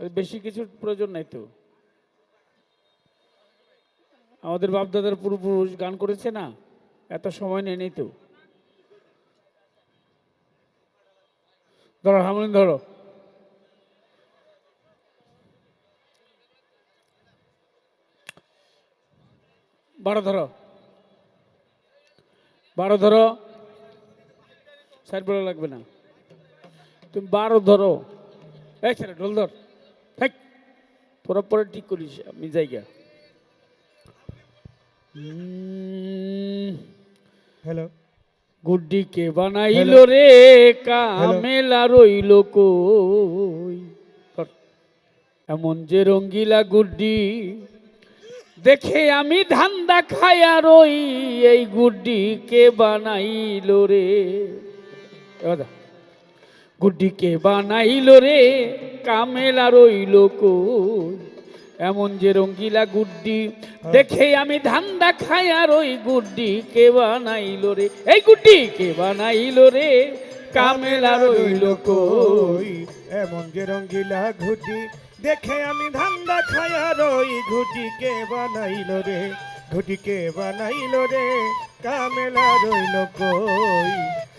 বেশি কিছুর প্রয়োজন নাই তো। আমাদের বাপদাদার পূর্বপুরুষ গান করেছে না? এত সময় নেই তো। ধরো হারমোনিয়াম ধরো। বারো ধরো। বারো, ধরো। সাইড বলা লাগবে না। তুমি বারো, ধরো। এই ছেলে ঢোল ধর। তোরা পরে ঠিক করিস আমি জায়গা। হ্যালো গুড্ডি কে বানাইল রে কামেলা রইল কই? এমন যে রঙ্গিলা গুড্ডি দেখে আমি ধান্দা খায়া রই এই গুড্ডি কে বানাইল রে? এবার দা। গুড্ডি কে বানাইল রে, কামেলা রইল কই? এমন যে রঙ্গিলা গুড্ডি, দেখে আমি ধান্দা খায়া রই গুড্ডি কে বানাইল রে। এই গুড্ডি কে বানাইল রে, কামেলা রইল কই? এমন যে রঙ্গিলা ঘুটি দেখে আমি ধান্দা খায়া রই ঘুটি কে বানাইল রে। ঘুটি কে বানাইল রে, কামেলা রইল কই?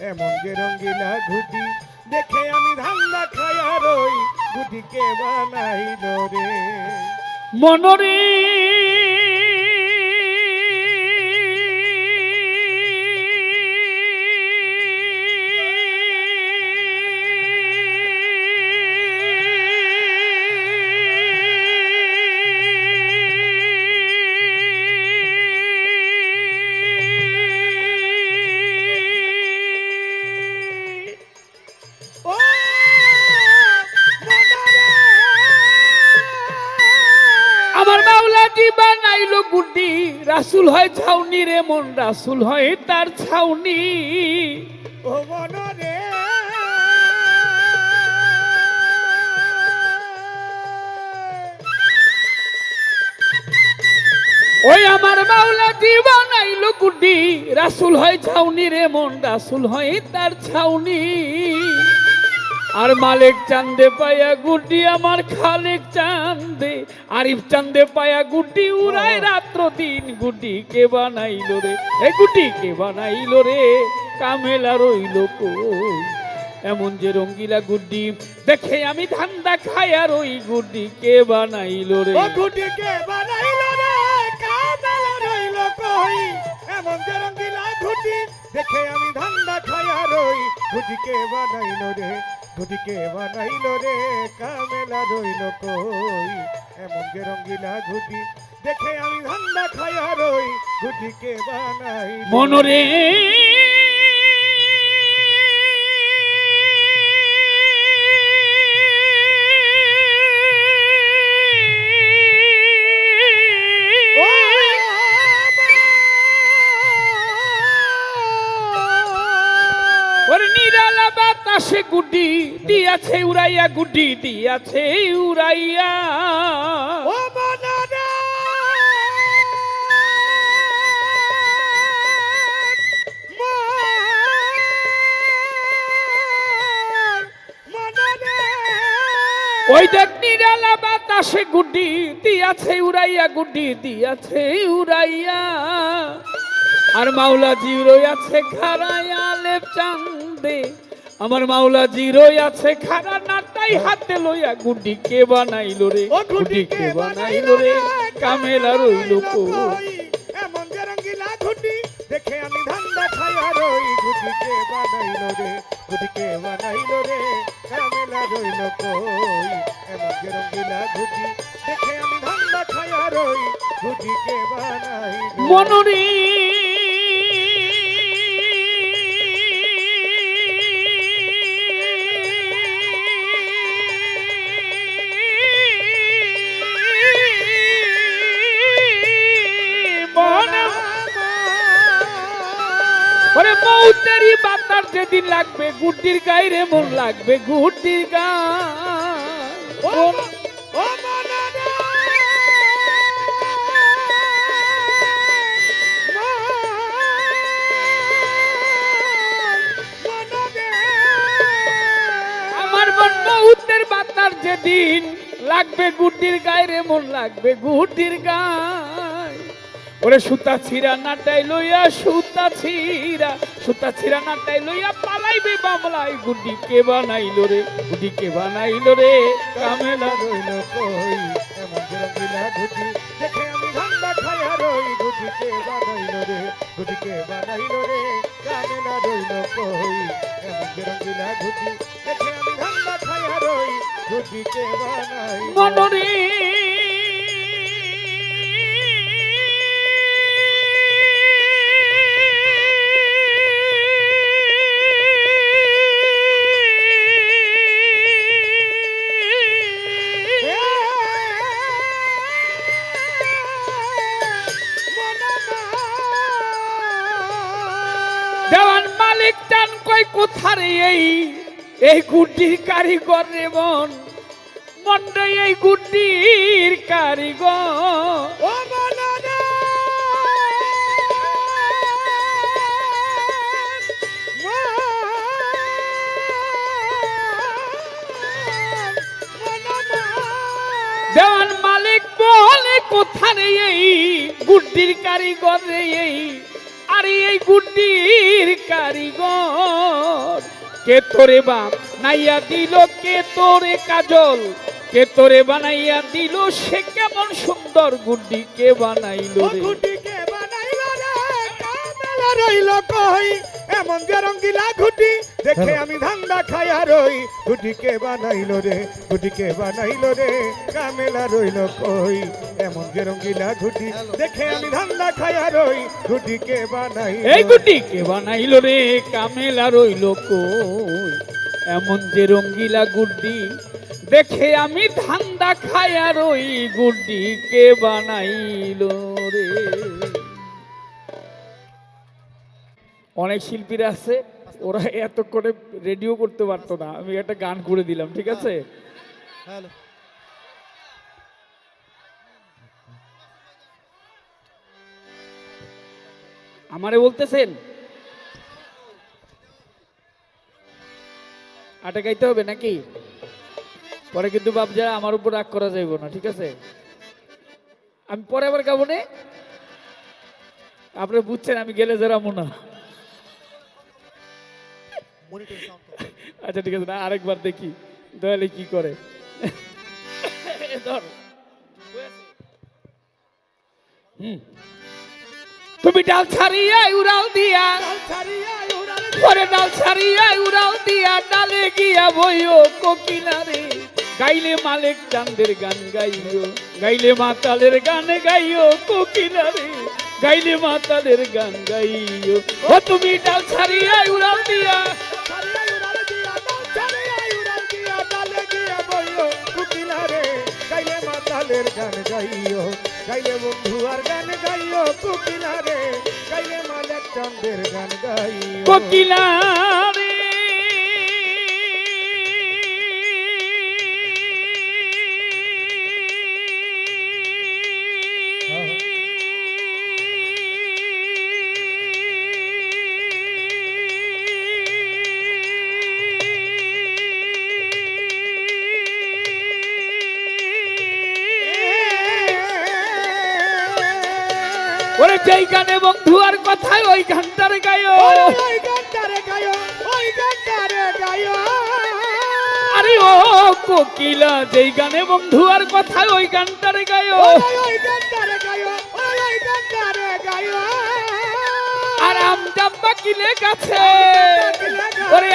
এমন যে রঙ্গিলা ঘুটি দেখে আমি ধান্দা আর ওই বুদ্ধি কে বানাইল রে। মনরে গুড্ডি রাসুল হয় ছাউনি রে মন রাসুল হয় তার ছাউনি। ও ওই আমার মাওলাটি বানাইলো গুড্ডি রাসুল হয় ছাউনি রে মন রাসুল হয় তার ছাউনি। আর মালিক চান্দে পায়া গুড্ডি আমার খালেক চান্দে আরিফ চান্দে পায়া গুড্ডি উড়ায় রাত্র দিন গুড্ডি কে বানাইলো রে? এ গুড্ডি কে বানাইলো রে? কামেলা রইল কই? এমন যে রঙ্গিলা গুড্ডি দেখে আমি ধান্দা খাই আর ওই গুড্ডি কে বানাইলো রে? ও ঘুটিকে বানাইল রে? কামেলা রইল কই? এমন যে রঙ্গিলা ঘুটি দেখে আমি ধান্দা খায়া রই ঘুটিকে বানাইল রে? ঘুটিকে বানাইল রে কামেলা রইল কই? এমন যে রঙ্গিলা ঘুটি দেখে আমি ধান্দা খায়া রই। ঘুটিকে বানাইল মনরে ওরে নিরালা বাতাসে গুড্ডি দিয়াছে উড়াইয়া গুড্ডি দিয়াছে উড়াইয়া। ও মনারে ওই দেখ নিরালা বাতাসে গুড্ডি দিয়াছে উড়াইয়া গুড্ডি দিয়াছে উড়াইয়া। আর মাওলা জিরো আছে খারাইয়া লেপ চান্দে আমার মাওলা জিরো আছে খারা নাটাই হাতে লইয়া গুডি কে বানাইলো রে। ও গুড্ডি কে বানাইলো রে কামেলা রইল কই এমন যে রঙ্গিলা ঘুটি দেখে আমি ধান্দা খাইয়া রই। ঘুটিকে বানাইল রে ঘুটিকে বানাইল রে কামেলা রইল কই এমন যে রঙ্গিলা ঘুটি দেখে আমি ধান্দা খাইয়া রই। ঘুটিকে বানাইল মনরে ওরে মৌতেরি বাতার যেদিন লাগবে গুড্ডির গায়ে মন লাগবে গুড্ডির ও আমার মন মৌতের বাতার যেদিন লাগবে গুড্ডির গায়ে রে মন লাগবে গুড্ডির গায়ে। ওরে সুতা ছিঁড়া নাটাই লইয়া, সুতা ছিঁড়া সুতা ছিঁড়া নাটাই লইয়া পালাইবে বামলাই গুডি কে বানাইলো রে গুড্ডি কে বানাইলো রে। কামেলা রইল কই? এমন রঙিলা ঘুটি দেখে আমি ধান্দা খাইয়া রই। ঘুটিকে বানাইলো রে ঘুটিকে বানাইলো রে। কামেলা রইল কই? এমন রঙিলা ঘুটি দেখে আমি ধান্দা খাইয়া রই। ঘুটিকে বানাইলো মনরে এই গুড্ডির কারিগর রে মন। মন্ডে এই গুড্ডির কারিগর। ও দেওয়ান মালিক বলে কোথারে এই গুড্ডির কারিগর রে এই? আর এই গুড্ডির কারিগর। কে তোরে বাপ নাইয়া দিল, কে তোরে কাজল? কে তোরে বানাইয়া দিল, সে কেমন সুন্দর গুড্ডি কে বানাইলো গুড্ডি কে বানাইল রইল কই? এমন যে রঙ্গিলা ঘুটি দেখে আমি ধান্দা খাইয়া রই। ঘুটিকে বানাইলো রে ঘুটিকে বানাইলো রে কামেলা রইল কই? এমন যে রঙ্গিলা ঘুটি দেখে আমি ধান্দা খাইয়া রই। ঘুটিকে বানাই এই গুড্ডি কে বানাইলো রে কামেলা রইল কই? এমন যে রঙ্গিলা গুড্ডি দেখে আমি ধান্দা খায়া রই। গুড্ডি কে বানাইলো রে। অনেক শিল্পীরা আছে ওরা এত করে রেডিও করতে পারতো না। আমি একটা গান করে দিলাম ঠিক আছে? আমারে বলতেছেন? আটা গাইতে হবে নাকি? পরে কিন্তু বাবজা আমার উপর রাগ করা যাইব না ঠিক আছে? আমি পরে আবার গাবো নে? আপনি বুঝছেন আমি গেলে যারামো না আচ্ছা ঠিক আছে না আরেকবার দেখি। দয়ালে কি করে? ধর। তুমি ডাল ছাড়িয়া উড়াল দিয়া পরে ডাল ছাড়িয়া উড়াল দিয়া ডালে গিয়া বইও কোকিলারে। গাইলে মালিক চান্দের গান গাইও গাইলে মাতালের গান গাইও কোকিলারে। গাইলে মাতালের গান গাইও। ও তুমি ডাল ছাড়িয়া উড়াল দিয়া মাতালের গান গাইও। গাইলে বন্ধু আর গান গাইও, কোকিলারে। গাইলে মালের চন্দ্রের গান গাইও। কোকিলারে যেই গানে বন্ধু আর কথায় ওই গানটার গায়ো ওই গানটারে গাইও ওই গানটারে গাইও আরে ও কোকিলা যেই গানে বন্ধু আর কথায় ওই গানটার গায়ো ওই গানটারে গাইও ওই গানটারে গাইও আর আম ডাব্বা কিনে গাছে। ওরে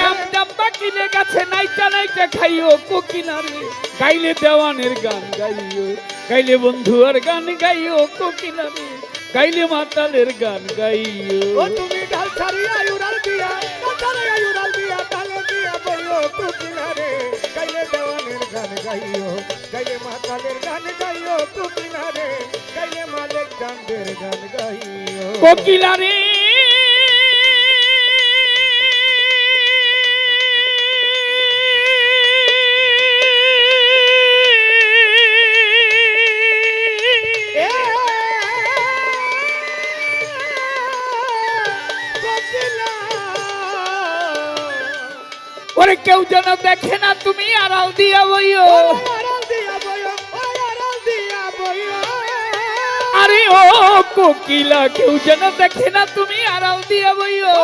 গাছে নাইচা নাইচা খাইও কোকিলা রে। গাইলে দেওয়ানের গান গাইও গাইলে বন্ধু আর গান গাইও কোকিলা রে। গাইলে মাতালের গান গাইও ও তুমি ঢাল ছাড়িয়া উড়াল দিয়া কাঁচারে উড়াল দিয়া তালে দিয়া বইও কুকিলা রে গাইলে দেওয়ানের গান গাইও গাইলে মাতালের গান গাইও কুকিলা রে গাইলে মালেক চান্দের গান গাইও কোকিলা আর কেউ যেন দেখে না তুমি আড়াল দিয়া বইও। আরে ও কোকিলা কেউ যেন দেখে না তুমি আড়াল দিয়া বইও।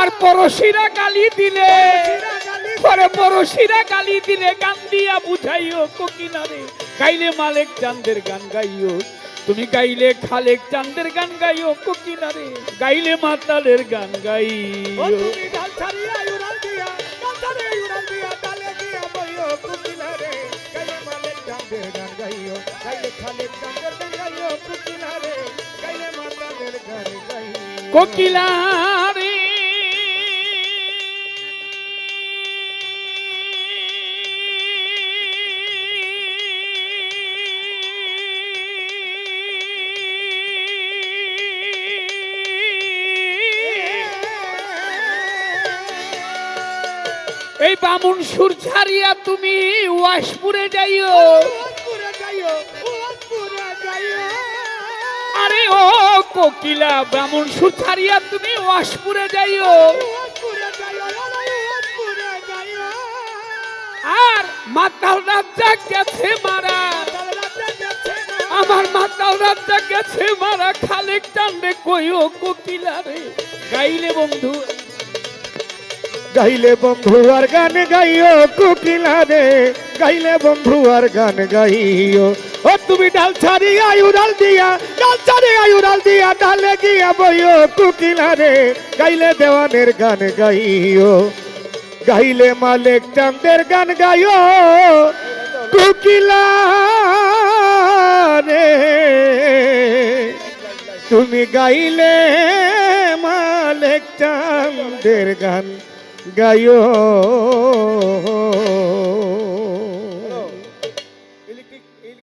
আর পড়শিরা গালি দিলে পরে পড়শিরা গালি দিলে গান দিয়া বুঝাইও কোকিলা রে গাইলে মালিক চান্দের গান গাইও। তুমি গাইলে খালেক চান্দের গান গাইও কোকিলা রে গাইলে মাতালের গান গাই গাইও এই বামুন সুর ছাড়িয়া তুমি ওয়াশপুরে যাইও। আরে ও কোকিলা বামুন সুর ছাড়িয়া তুমি ওয়াশপুরে যাইও। যাইও আরে মাতাল রাজ্জা গেছে মারা। আমার মাতাল রাজ্জা গেছে মারা খালেক টানবে কইও কোকিলা রে গাইলে বন্ধু। গাইলে বন্ধু আর গান গাইও কুকিলা রে গাইলে বন্ধু আর গান গাইও। ও তুমি ডাল ছাড়ি আয়ু ডাল দিয়া, ডাল ছাড়ি আয়ু ডাল দিয়া, ডালে গিয়া বইও কুকিলা রে গাইলে দেওয়ানের গান গাইও। গাইলে মালিক চাঁদের গান গাইও। কুকিলা রে তুমি গাইলে মালিক চাঁদের গান গায়ো